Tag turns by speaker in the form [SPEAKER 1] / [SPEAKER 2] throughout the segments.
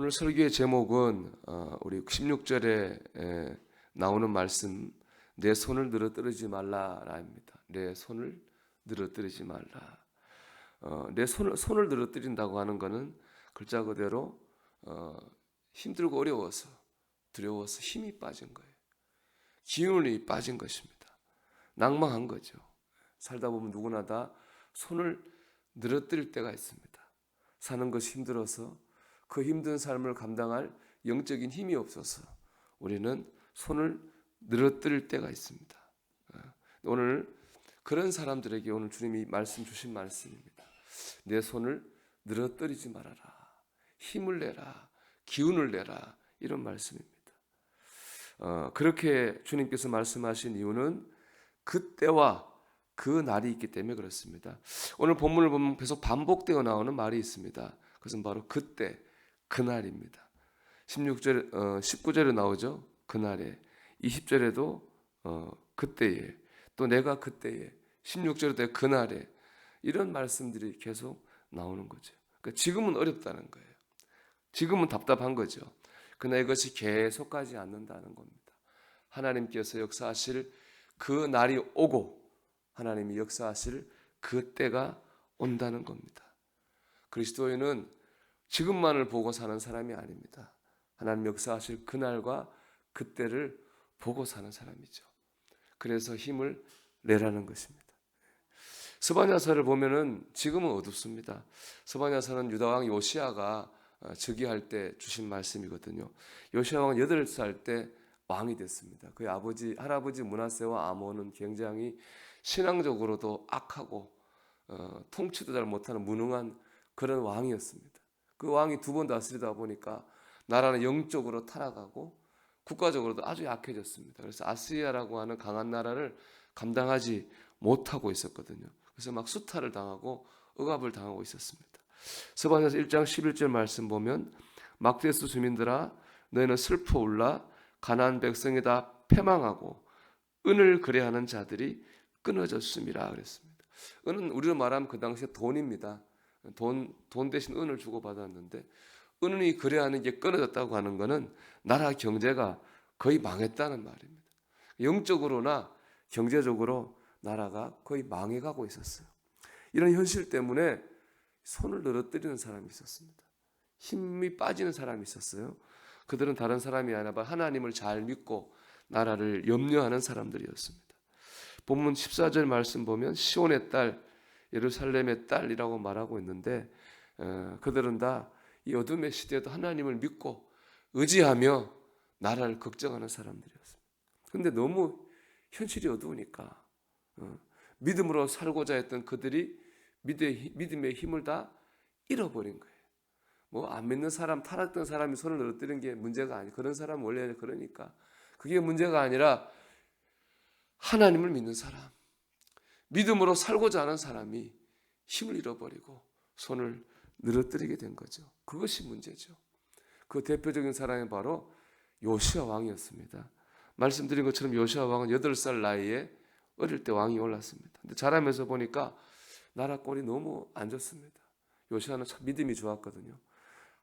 [SPEAKER 1] 오늘 설교의 제목은 어, 우리 16절에 나오는 말씀 내 손을 늘어뜨리지 말라라입니다. 내 손을 늘어뜨리지 말라. 어, 내 손을 손을 늘어뜨린다고 하는 것은 글자 그대로 어, 힘들고 어려워서 두려워서 힘이 빠진 거예요. 기운이 빠진 것입니다. 낭망한 거죠. 살다 보면 누구나 다 손을 늘어뜨릴 때가 있습니다. 사는 것이 힘들어서 그 힘든 삶을 감당할 영적인 힘이 없어서 우리는 손을 늘어뜨릴 때가 있습니다. 오늘 그런 사람들에게 오늘 주님이 말씀 주신 말씀입니다. 내 손을 늘어뜨리지 말아라. 힘을 내라. 기운을 내라. 이런 말씀입니다. 어, 그렇게 주님께서 말씀하신 이유는 그때와 그 날이 있기 때문에 그렇습니다. 오늘 본문을 보면 계속 반복되어 나오는 말이 있습니다. 그것은 바로 그때, 그날입니다. 16절, 어, 19절에 나오죠. 그날에. 20절에도 어, 그때에. 또 내가 그때에. 16절에도 그날에. 이런 말씀들이 계속 나오는 거죠. 그러니까 지금은 어렵다는 거예요. 지금은 답답한 거죠. 그러나 이것이 계속 가지 않는다는 겁니다. 하나님께서 역사하실 그 날이 오고 하나님이 역사하실 그 때가 온다는 겁니다. 그리스도인은 지금만을 보고 사는 사람이 아닙니다. 하나님 역사하실 그날과 그때를 보고 사는 사람이죠. 그래서 힘을 내라는 것입니다. 스바냐서를 보면은 지금은 어둡습니다. 스바냐서는 유다 왕 요시아가 어, 즉위할 때 주신 말씀이거든요. 요시아 왕은 8살 때 왕이 됐습니다. 그의 아버지 할아버지 문하세와 아몬은 굉장히 신앙적으로도 악하고 어, 통치도 잘 못하는 무능한 그런 왕이었습니다. 그 왕이 두 번 다스리다 보니까 나라는 영적으로 타락하고 국가적으로도 아주 약해졌습니다. 그래서 아시리아라고 하는 강한 나라를 감당하지 못하고 있었거든요. 그래서 막 수탈을 당하고 억압을 당하고 있었습니다. 서반에서 1장 11절 말씀 보면 막데스 주민들아 너희는 슬퍼 울라 가나안 백성이 다 패망하고 은을 거래하는 자들이 끊어졌음이라 그랬습니다. 은은 우리로 말하면 그 당시에 돈입니다. 돈, 돈 대신 은을 주고 받았는데 은이 거래하는 게 끊어졌다고 하는 것은 나라 경제가 거의 망했다는 말입니다. 영적으로나 경제적으로 나라가 거의 망해가고 있었어요. 이런 현실 때문에 손을 늘어뜨리는 사람이 있었습니다. 힘이 빠지는 사람이 있었어요. 그들은 다른 사람이 아니라 하나님을 잘 믿고 나라를 염려하는 사람들이었습니다. 본문 14절 말씀 보면 시온의 딸, 예루살렘의 딸이라고 말하고 있는데 어, 그들은 다 이 어둠의 시대에도 하나님을 믿고 의지하며 나라를 걱정하는 사람들이었습니다. 근데 너무 현실이 어두우니까 어, 믿음으로 살고자 했던 그들이 믿음의 힘을 다 잃어버린 거예요. 뭐 안 믿는 사람, 타락된 사람이 손을 늘어뜨리는 게 문제가 아니. 그런 사람 원래 그러니까 그게 문제가 아니라 하나님을 믿는 사람, 믿음으로 살고자 하는 사람이 힘을 잃어버리고 손을 늘어뜨리게 된 거죠. 그것이 문제죠. 그 대표적인 사람이 바로 요시아 왕이었습니다. 말씀드린 것처럼 요시아 왕은 8살 나이에 어릴 때 왕이 올랐습니다. 근데 자라면서 보니까 나라 꼴이 너무 안 좋습니다. 요시아는 참 믿음이 좋았거든요.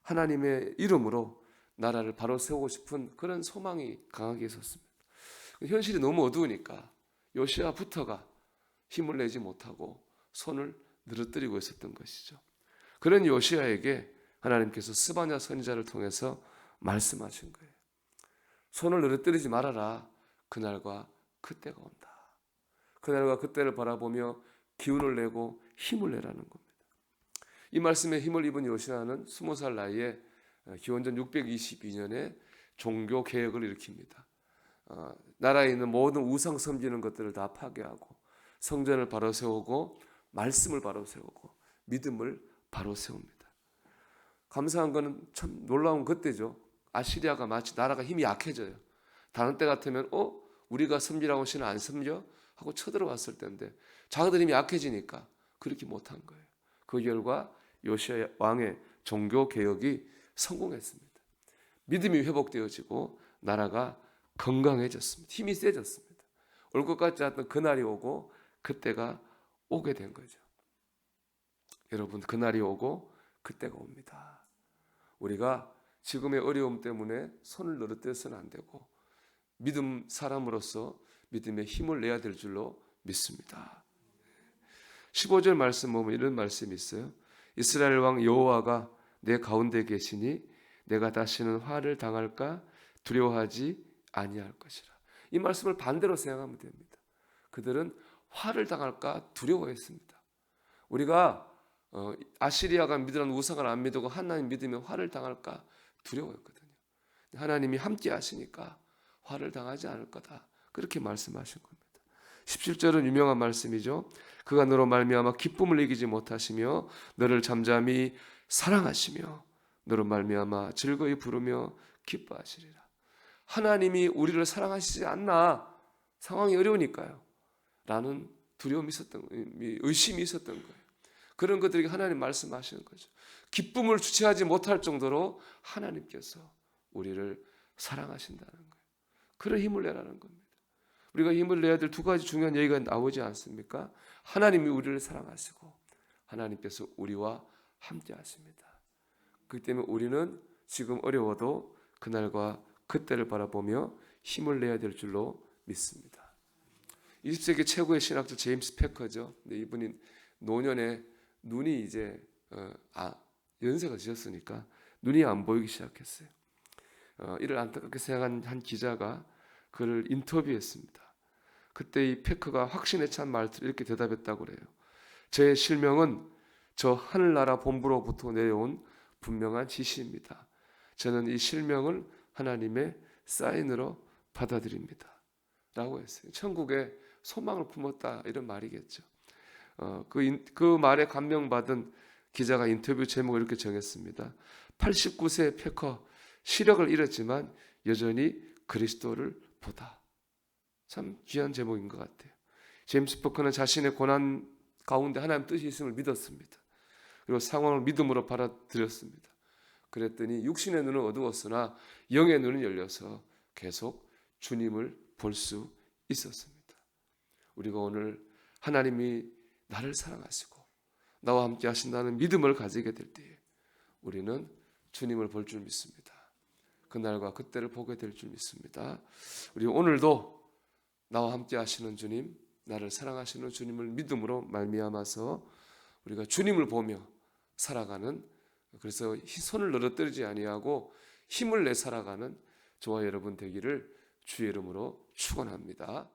[SPEAKER 1] 하나님의 이름으로 나라를 바로 세우고 싶은 그런 소망이 강하게 있었습니다. 현실이 너무 어두우니까 요시아부터가 힘을 내지 못하고 손을 늘어뜨리고 있었던 것이죠. 그런 요시아에게 하나님께서 스바냐 선지자를 통해서 말씀하신 거예요. 손을 늘어뜨리지 말아라. 그날과 그때가 온다. 그날과 그때를 바라보며 기운을 내고 힘을 내라는 겁니다. 이 말씀에 힘을 입은 요시아는 20살 나이에 기원전 622년에 종교 개혁을 일으킵니다. 어, 나라에 있는 모든 우상 섬기는 것들을 다 파괴하고 성전을 바로 세우고 말씀을 바로 세우고 믿음을 바로 세웁니다. 감사한 것은 참 놀라운 그때죠. 아시리아가 마치 나라가 힘이 약해져요. 다른 때 같으면 어 우리가 섬기라고 신을 안 섬겨 하고 쳐들어왔을 때인데 자기들 힘이 약해지니까 그렇게 못한 거예요. 그 결과 요시아 왕의 종교 개혁이 성공했습니다. 믿음이 회복되어지고 나라가 건강해졌습니다. 힘이 세졌습니다. 올 것 같지 않던 그날이 오고 그때가 오게 된 거죠. 여러분 그날이 오고 그때가 옵니다. 우리가 지금의 어려움 때문에 손을 늘어뜨려서는 안 되고 믿음 사람으로서 믿음의 힘을 내야 될 줄로 믿습니다. 15절 말씀 보면 이런 말씀이 있어요. 이스라엘 왕 여호와가 내 가운데 계시니 내가 다시는 화를 당할까 두려워하지 아니할 것이라. 이 말씀을 반대로 생각하면 됩니다. 그들은 화를 당할까 두려워했습니다. 우리가 어, 아시리아가 믿으라는 우상을 안 믿고 하나님 믿으면 화를 당할까 두려워했거든요. 하나님이 함께 하시니까 화를 당하지 않을 거다. 그렇게 말씀하신 겁니다. 17절은 유명한 말씀이죠. 그가 너로 말미암아 기쁨을 이기지 못하시며 너를 잠잠히 사랑하시며 너로 말미암아 즐거이 부르며 기뻐하시리라. 하나님이 우리를 사랑하시지 않나 상황이 어려우니까요. 라는 두려움이 있었던 의심이 있었던 거예요. 그런 것들이 하나님 말씀하시는 거죠. 기쁨을 주체하지 못할 정도로 하나님께서 우리를 사랑하신다는 거예요. 그런 힘을 내라는 겁니다. 우리가 힘을 내야 될 두 가지 중요한 얘기가 나오지 않습니까? 하나님이 우리를 사랑하시고 하나님께서 우리와 함께 하십니다. 그렇기 때문에 우리는 지금 어려워도 그날과 그때를 바라보며 힘을 내야 될 줄로 믿습니다. 20세기 최고의 신학자 제임스 패커죠. 근데 이분이 노년에 눈이 이제 어, 아, 연세가 지었으니까 눈이 안 보이기 시작했어요. 어, 이를 안타깝게 생각한 한 기자가 그를 인터뷰했습니다. 그때 이 패커가 확신에 찬 말투로 이렇게 대답했다고 그래요. 제 실명은 저 하늘나라 본부로부터 내려온 분명한 지시입니다. 저는 이 실명을 하나님의 사인으로 받아들입니다. 라고 했어요. 천국에 소망을 품었다 이런 말이겠죠. 어, 그, 인, 그 말에 감명받은 기자가 인터뷰 제목을 이렇게 정했습니다. 89세 패커 시력을 잃었지만 여전히 그리스도를 보다. 참 귀한 제목인 것 같아요. 제임스 퍼커는 자신의 고난 가운데 하나님 뜻이 있음을 믿었습니다. 그리고 상황을 믿음으로 받아들였습니다. 그랬더니 육신의 눈은 어두웠으나 영의 눈은 열려서 계속 주님을 볼 수 있었습니다. 우리가 오늘 하나님이 나를 사랑하시고 나와 함께 하신다는 믿음을 가지게 될 때에 우리는 주님을 볼 줄 믿습니다. 그날과 그때를 보게 될 줄 믿습니다. 우리 오늘도 나와 함께 하시는 주님, 나를 사랑하시는 주님을 믿음으로 말미암아서 우리가 주님을 보며 살아가는 그래서 손을 늘어뜨리지 아니하고 힘을 내 살아가는 저와 여러분 되기를 주의 이름으로 축원합니다.